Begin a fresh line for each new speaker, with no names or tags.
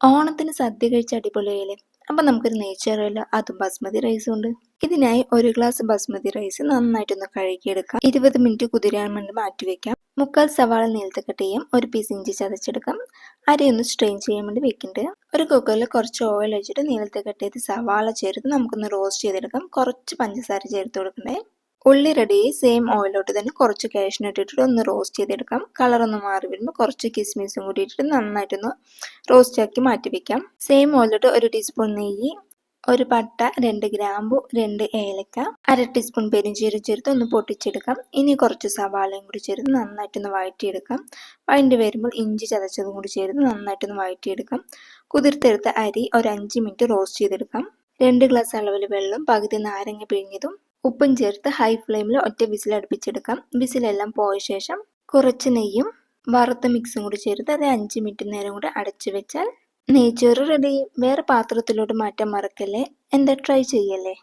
ഓണത്തിന് സദ്യ കഴിച്ച അടിപൊളിയായില്ലേ? അപ്പം നമുക്കൊരു നെയ്ച്ചോറല്ലോ അതും ബസ്മതി റൈസും ഉണ്ട്. ഇതിനായി ഒരു ഗ്ലാസ് ബസ്മതി റൈസ് നന്നായിട്ടൊന്ന് കഴുകിയെടുക്കാം. ഇരുപത് മിനിറ്റ് കുതിരാൻ വേണ്ടി മാറ്റി വെക്കാം. മുക്കാൽ സവാള നീളത്ത് കട്ട് ചെയ്യാം. ഒരു പീസ് ഇഞ്ചി ചതച്ചെടുക്കാം. അരയൊന്ന് സ്ട്രെയിൻ ചെയ്യാൻ വേണ്ടി വെക്കുന്നുണ്ട് ഒരു കുക്കറിൽ കുറച്ച് ഓയിൽ ഒഴിച്ചിട്ട് നീളത്ത് കട്ട് ചെയ്ത് സവാള ചേർത്ത് നമുക്കൊന്ന് റോസ്റ്റ് ചെയ്തെടുക്കാം. കുറച്ച് പഞ്ചസാര ചേർത്ത് കൊടുക്കണ്ടേ? ഉള്ളി റെഡി സെയിം ഓയിലോട്ട് തന്നെ കുറച്ച് കാഷ്നട്ട് ഇട്ടിട്ട് ഒന്ന് റോസ്റ്റ് ചെയ്തെടുക്കാം. കളർ ഒന്ന് മാറി വരുമ്പോൾ കുറച്ച് കിസ്മിസും കൂടി ഇട്ടിട്ട് നന്നായിട്ടൊന്ന് റോസ്റ്റ് ആക്കി മാറ്റി വെക്കാം. സെയിം ഓയിലോട്ട് ഒരു ടീസ്പൂൺ നെയ്യ് ഒരു പട്ട രണ്ട് ഗ്രാമ്പു രണ്ട് ഏലക്ക അര ടീസ്പൂൺ പെരിഞ്ചീരം ചേർത്ത് ഒന്ന് പൊട്ടിച്ചെടുക്കാം. ഇനി കുറച്ച് സവാളയും കൂടി ചേർത്ത് നന്നായിട്ടൊന്ന് വഴറ്റിയെടുക്കാം. വഴണ്ടി വരുമ്പോൾ ഇഞ്ചി ചതച്ചതും കൂടി ചേർത്ത് നന്നായിട്ടൊന്ന് വഴറ്റിയെടുക്കാം. കുതിർത്തെടുത്ത അരി ഒരു അഞ്ച് മിനിറ്റ് റോസ്റ്റ് ചെയ്തെടുക്കാം. രണ്ട് ഗ്ലാസ് അളവിൽ വെള്ളം പകുതി നാരങ്ങ പിഴിഞ്ഞതും ഉപ്പും ചേർത്ത് ഹൈ ഫ്ലെയിമിൽ ഒറ്റ വിസിൽ അടുപ്പിച്ചെടുക്കാം. വിസിലെല്ലാം പോയ ശേഷം കുറച്ച് നെയ്യും വറുത്ത മിക്സും കൂടി ചേർത്ത് അത് അഞ്ച് മിനിറ്റ് നേരം കൂടി അടച്ചു വെച്ചാൽ നെയ്ച്ചോറ് റെഡി വേറെ പാത്രത്തിലോട്ട് മാറ്റാൻ മറക്കല്ലേ? എന്താ ട്രൈ ചെയ്യല്ലേ?